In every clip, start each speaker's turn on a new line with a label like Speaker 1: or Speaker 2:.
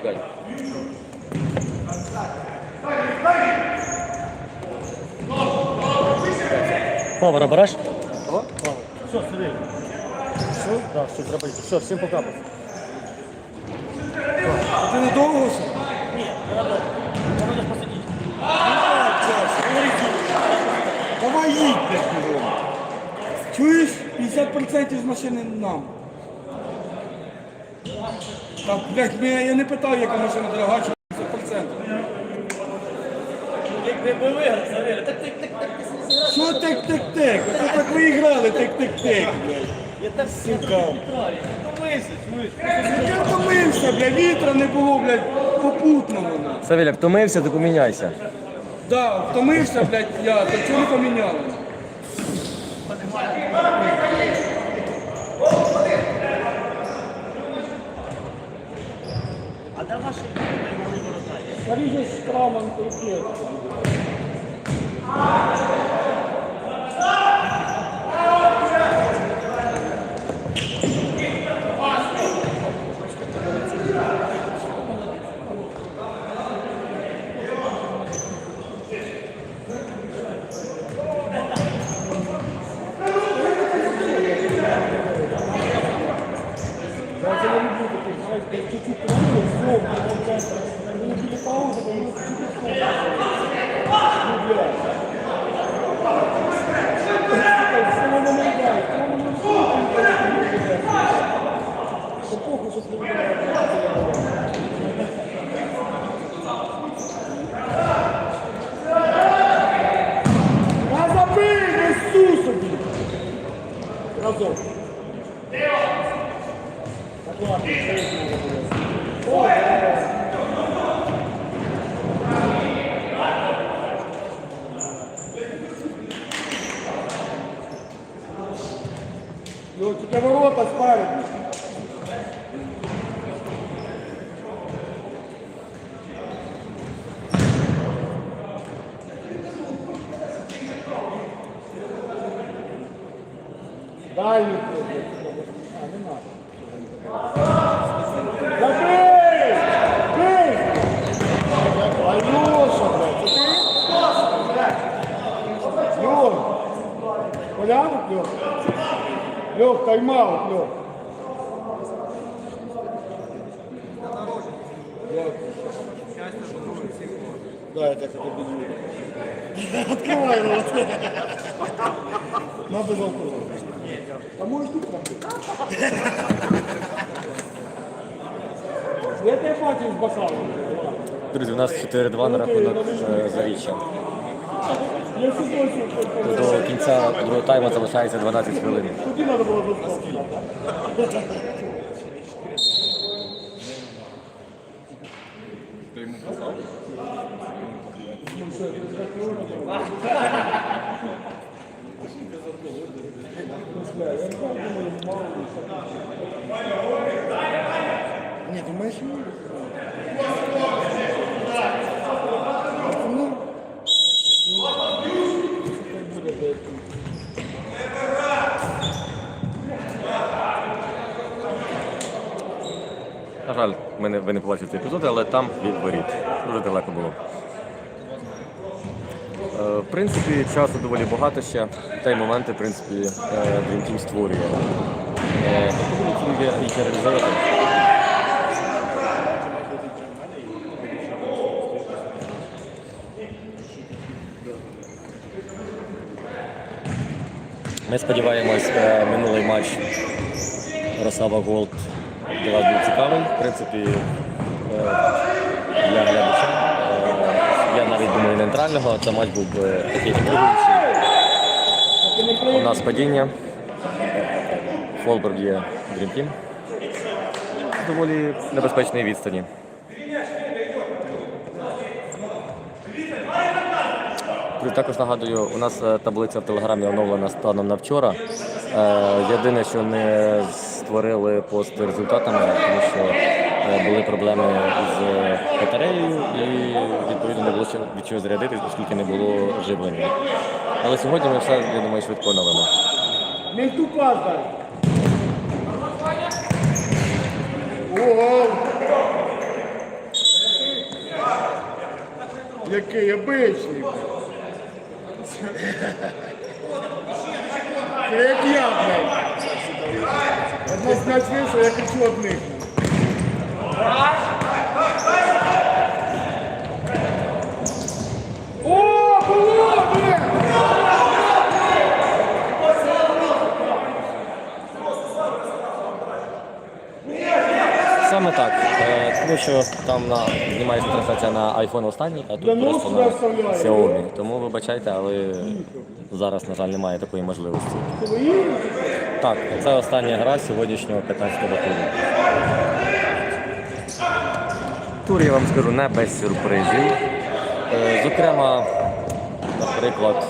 Speaker 1: тікай. Повара береш?
Speaker 2: Все, сиди. Що? Так, все, треба йти. Все, всім пока.
Speaker 3: Ти не довго? ще?
Speaker 2: Можеш посидіти.
Speaker 3: Давай їдь, блядь, бігом. Чуєш? 50% з машини нам. Так, блядь, ми- я не питав, яка машина дорога, чи 50%.
Speaker 2: Якби ми виграли, Савель, так тик так
Speaker 3: Що тик-тик-тик? Оце так ви тик-тик-тик.
Speaker 2: Я так
Speaker 3: Сука.
Speaker 2: Чуєш?
Speaker 3: Я втомився, блядь, вітра не було, блядь, попутного. ну.
Speaker 1: Савіля, як втомився, то поміняйся.
Speaker 3: Да, втомився, блядь, я, то чого не поміняли? Парижа з травмом терпів. Я Та похуй, що ти не Я забив, несу собі. Разом. Так ладно, це їх не було. О, е. Ну, тільки ворота спереду. Дальній крок. А, не надо. Забей! Бей! Алеша, блядь, це ти? Лёх, порядок, Лёх? Лёх, тайм-аут, Лёх. Да, я так это буду. Открывай рот. Надо жалко. А можешь тут пробить? Я тебе бачив з бокалом.
Speaker 1: Друзі, у нас 4-2 на рахунок е, заріччя. До кінця другого тайму залишається 12 хвилин.
Speaker 3: Куди треба було доставити? Ні, думаєш? Ну,
Speaker 1: На жаль, ми не, ви не побачили цей епізод, але там від воріт. Дуже далеко було. Е, принципі, часу доволі багато ще. Та й моменти, в принципі, е, Dream створює. Е, Team є їх реалізовувати. Ми сподіваємось, е, минулий матч Росава Голд був цікавий. В принципі, е, для глядача. Думаю, нейтрального. Це матч був інтригуючий. У нас падіння. Фолберг є Team. Доволі небезпечної відстані. Також нагадую, у нас е, таблиця в телеграмі оновлена станом на вчора. Е, Єдине, що не створили пост результатами, тому що е, були проблеми з батареєю і відповідно не було від чого зарядити, оскільки не було живлення. Але сьогодні ми все, я думаю, швидко оновимо.
Speaker 3: Мій тупа дай. Ого! Який обичний. Це як я, блядь. М'яч я кричу одних. О, було, блядь!
Speaker 1: Саме так. Е, тому що там на, знімається трансляція на iPhone останній, а тут
Speaker 3: ног
Speaker 1: просто на. Xiaomi. Тому вибачайте, але зараз, на жаль, немає такої можливості. Так, це остання гра сьогоднішнього 15-го туру. Тур, я вам скажу, не без сюрпризів. Е, Зокрема, наприклад,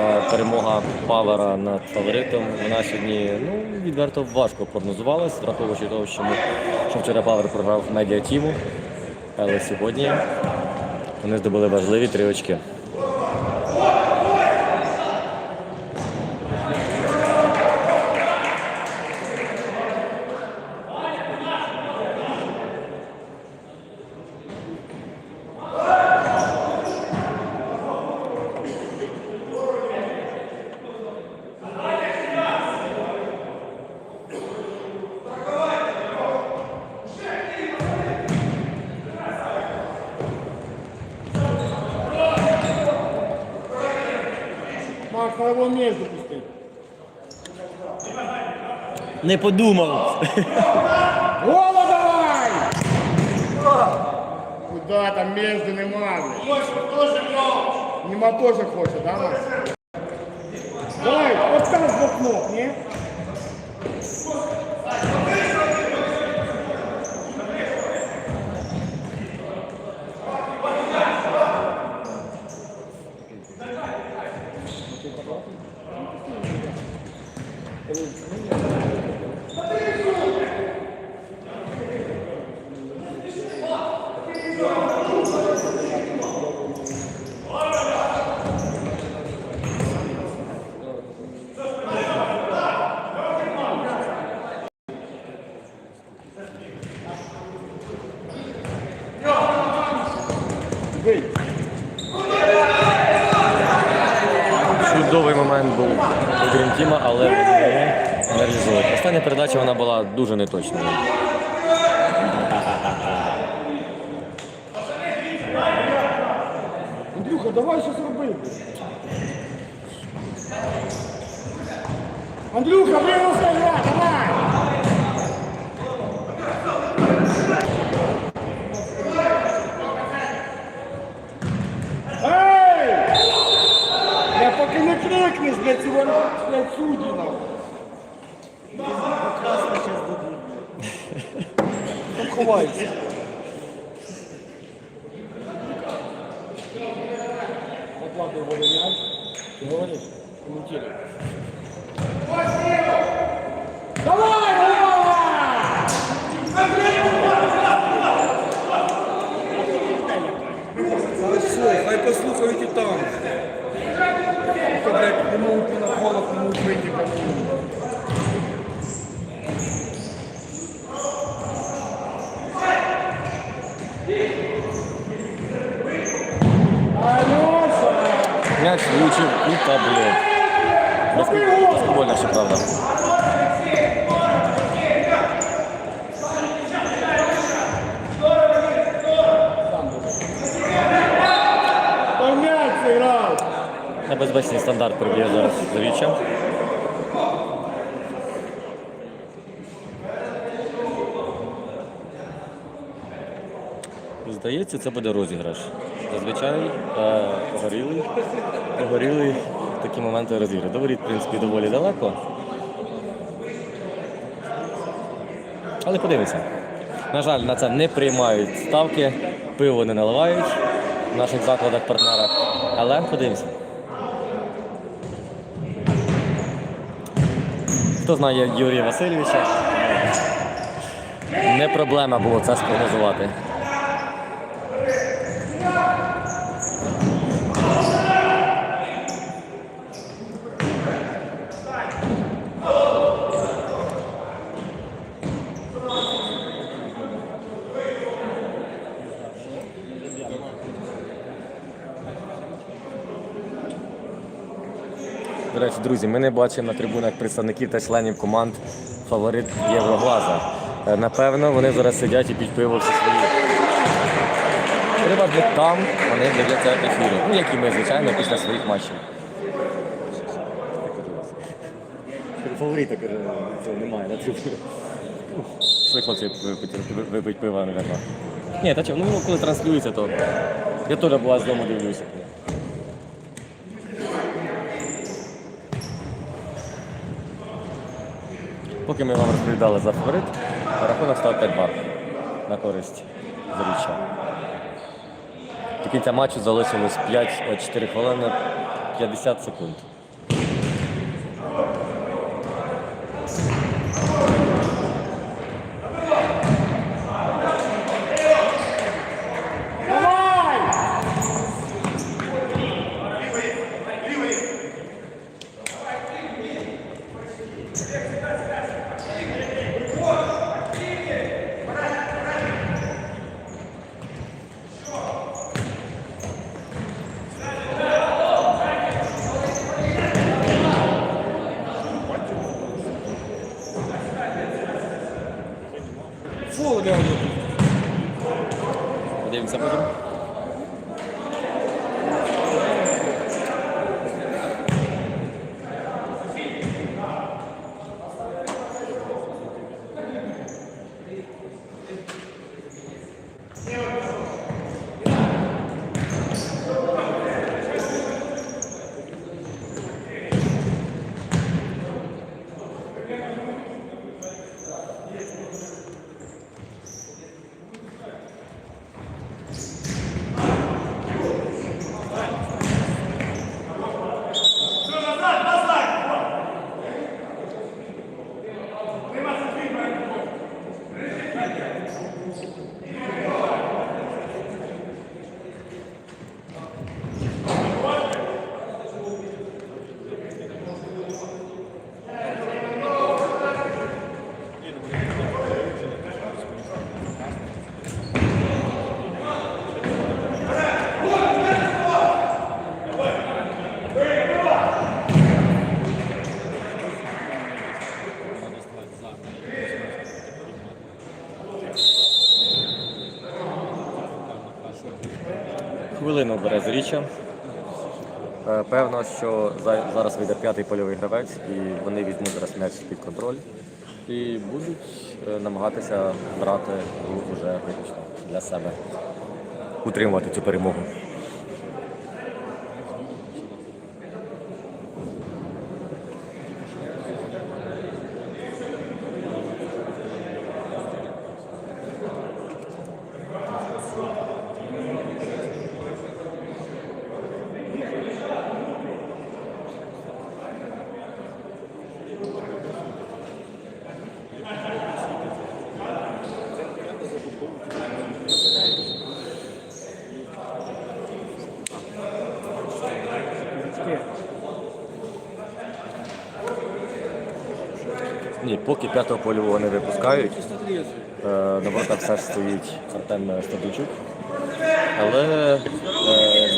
Speaker 1: е, перемога Павера над фаворитом. Вона сьогодні ну, відверто важко прогнозувалась, враховуючи того, що, ми, що вчора Павер програв медіатіму. Але сьогодні вони здобули важливі три очки.
Speaker 3: Макс, надо его мяч запустить.
Speaker 1: Не подумав.
Speaker 3: Гола давай! Куда там между нема? Нема тоже хочет, да, Макс? Давай, от там с двух
Speaker 1: дуже неточною.
Speaker 3: Андрюха, давай щось роби. Андрюха, виросла я, давай! Ей! Я поки не крикнеш, блядь, цього, блядь, судді, Там
Speaker 1: Небезпечний стандарт проб'є зараз завіччя. Здається, це буде розіграш. Зазвичай е, погорілий, погорілий такі моменти розіграш. До воріт, в принципі, доволі далеко. Але подивимося. На жаль, на це не приймають ставки, пиво не наливають в наших закладах партнерах. Але подивимося. Хто знає Юрія Васильовича? Не проблема було це спрогнозувати. Друзі, ми не бачимо на трибунах представників та членів команд фаворит Євроглаза. Е, Напевно, вони зараз сидять і п'ють пиво всі свої. Треба бути там, вони дивляться ефіри. Ну, як і ми, звичайно, після своїх матчів. Фаворита, каже, цього немає на трибунах. Пішли хлопці випити, випити пива, мабуть. Ні, та чого, ну коли транслюється, то я теж була з дому дивлюся. Поки ми вам розповідали за фаворит, рахунок став 5-2 на користь Заріччя. До кінця матчу залишилось 5-4 хвилини 50 секунд. Подивимося потім. Бере Е, Певно, що зараз вийде п'ятий польовий гравець, і вони візьмуть зараз м'яч під контроль і будуть е, намагатися брати гру вже виключно для себе, утримувати цю перемогу. Ні, поки п'ятого польового не випускають. Е, На воротах все стоїть Артем Стадичук. Але е,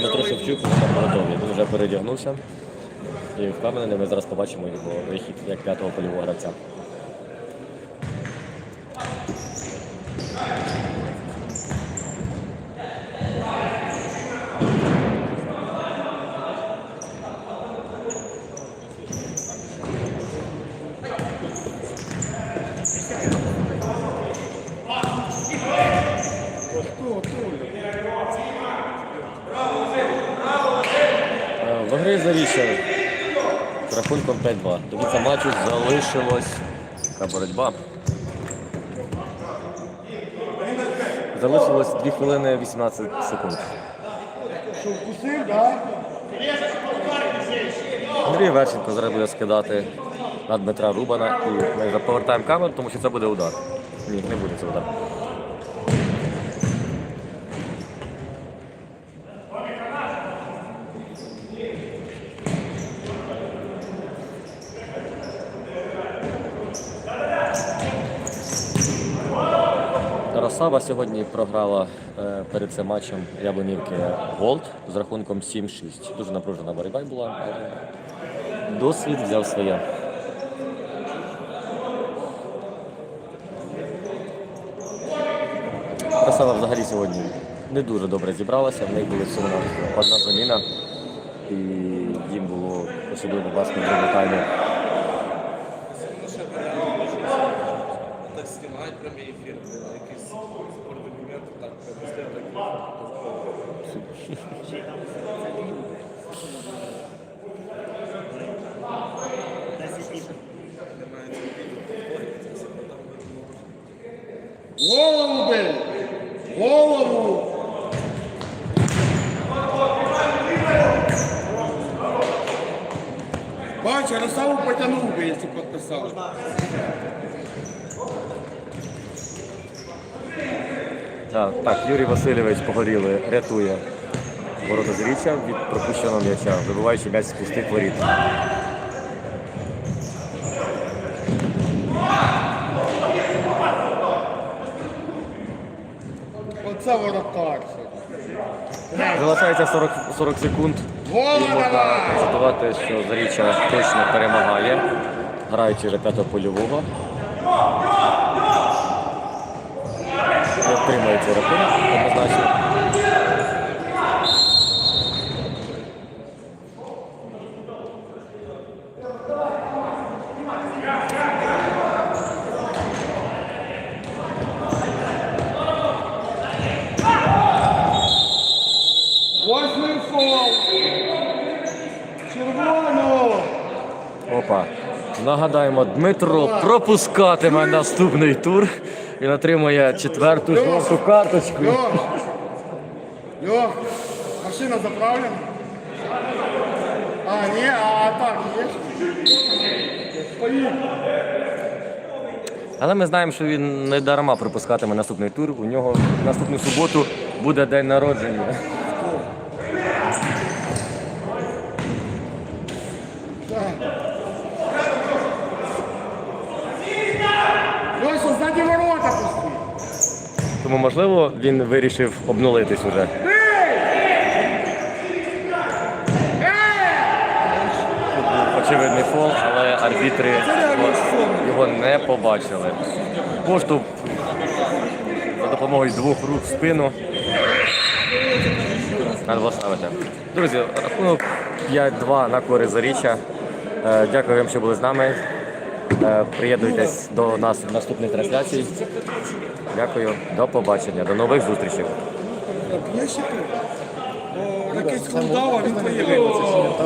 Speaker 1: Дмитро Шевчук там готовий. Він вже передягнувся. І впевнений, ми зараз побачимо його вихід як п'ятого польового гравця. В гри з рахунком 5-2. До кінця матчу залишилось така боротьба. Залишилось 2 хвилини 18 секунд.
Speaker 3: Що вкусив, да?
Speaker 1: Андрій Верченко зараз буде скидати на Дмитра Рубана. І ми повертаємо камеру, тому що це буде удар. Ні, не буде це удар. Росава сьогодні програла е, перед цим матчем Яблонівки Голд з рахунком 7-6. Дуже напружена боротьба була, але досвід взяв своє. Красава взагалі сьогодні не дуже добре зібралася. В них були всього одна заміна. І їм було особливо важко в другому таймі.
Speaker 4: Так знімають прямий ефір,
Speaker 3: Голову бий! Голову! Бач, би, якщо підписав.
Speaker 1: Так, так, Юрій Васильович погоріли, рятує ворота Зріча від пропущеного м'яча, вибиваючи м'яч з пустих воріт.
Speaker 3: Оце воротар.
Speaker 1: Залишається 40, 40 секунд. І можна констатувати, що Заріча точно перемагає, граючи вже п'ятого польового. Не отримає цей рахунок однозначно.
Speaker 3: Восьмий фол! Червоно!
Speaker 1: Опа. Нагадаємо, Дмитро пропускатиме наступний тур. Він отримує четверту жовту карточку.
Speaker 3: Льош! Машина заправлена? А, ні, а так є?
Speaker 1: Але ми знаємо, що він не дарма пропускатиме наступний тур. У нього наступну суботу буде день народження. Тому, можливо, він вирішив обнулитись уже. Очевидний фол, але арбітри його, його не побачили. Поштовх за допомогою двох рук в спину. Треба було ставити. Друзі, рахунок 5-2 на користь Заріччя. Е, Дякую вам, що були з нами. Е, Приєднуйтесь до нас в наступних трансляцій. Дякую, до побачення, до нових зустрічей.
Speaker 4: Я ще тут. Худава, він поїхав.